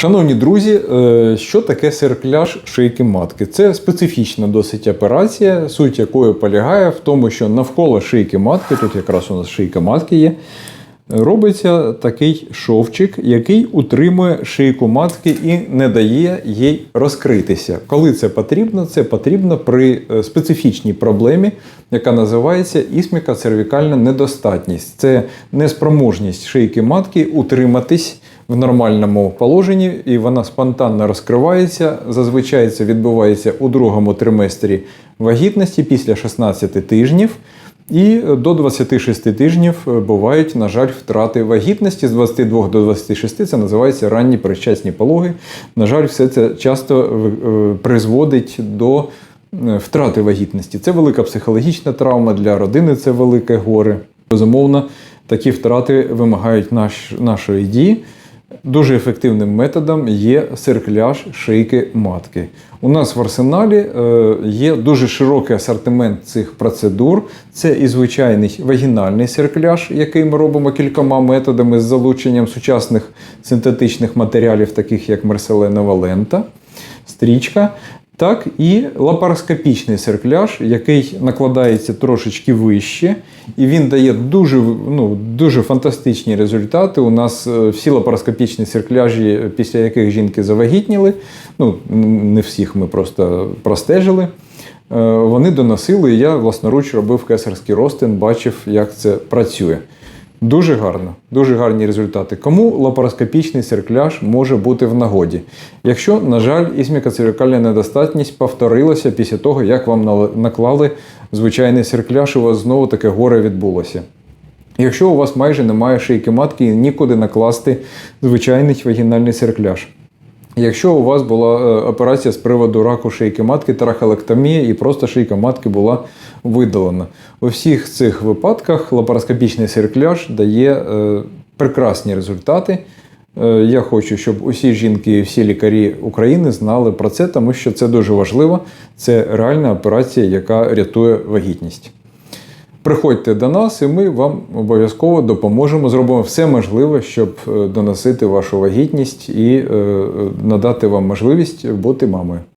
Шановні друзі, е, що таке серкляж шийки матки? Це специфічна досить операція, суть якої полягає в тому, що навколо шийки матки, тут якраз у нас шийка матки є, робиться такий шовчик, який утримує шийку матки і не дає їй розкритися. Коли це потрібно? Це потрібно при е, специфічній проблемі, яка називається ісміка цервікальна недостатність. Це неспроможність шийки матки утриматись в нормальному положенні, і вона спонтанно розкривається. Зазвичай це відбувається у другому триместрі вагітності після 16 тижнів. І до 26 тижнів бувають, на жаль, втрати вагітності з 22 до 26 це називається ранні передчасні пологи. На жаль, все це часто е, призводить до е, втрати вагітності. Це велика психологічна травма для родини, це велике горе. Безумовно, такі втрати вимагають наш, нашої дії. Дуже ефективним методом є серкляж шийки матки. У нас в арсеналі е, є дуже широкий асортимент цих процедур. Це і звичайний вагінальний серкляж, який ми робимо кількома методами з залученням сучасних синтетичних матеріалів, таких як мерселенова лента, стрічка. Так і лапароскопічний серкляж, який накладається трошечки вище, і він дає дуже ну, дуже фантастичні результати. У нас е, всі лапароскопічні серкляжі, після яких жінки завагітніли, ну не всіх ми просто простежили. е, Вони доносили, і я власноруч робив кесарський розтин, бачив, як це працює. Дуже гарно, дуже гарні результати. Кому лапароскопічний серкляж може бути в нагоді? Якщо, на жаль, ісмікоцервікальна недостатність повторилася після того, як вам наклали звичайний серкляж, і у вас знову таке горе відбулося. Якщо у вас майже немає шийки матки і нікуди накласти звичайний вагінальний серкляж. Якщо у вас була е, операція з приводу раку шийки матки, трахелектомія і просто шийка матки була видалена. У всіх цих випадках лапароскопічний серкляж дає е, прекрасні результати. Е, Я хочу, щоб усі жінки і всі лікарі України знали про це, тому що це дуже важливо. Це реальна операція, яка рятує вагітність. Приходьте до нас, і ми вам обов'язково допоможемо. Зробимо все можливе, щоб е, доносити вашу вагітність і е, надати вам можливість бути мамою.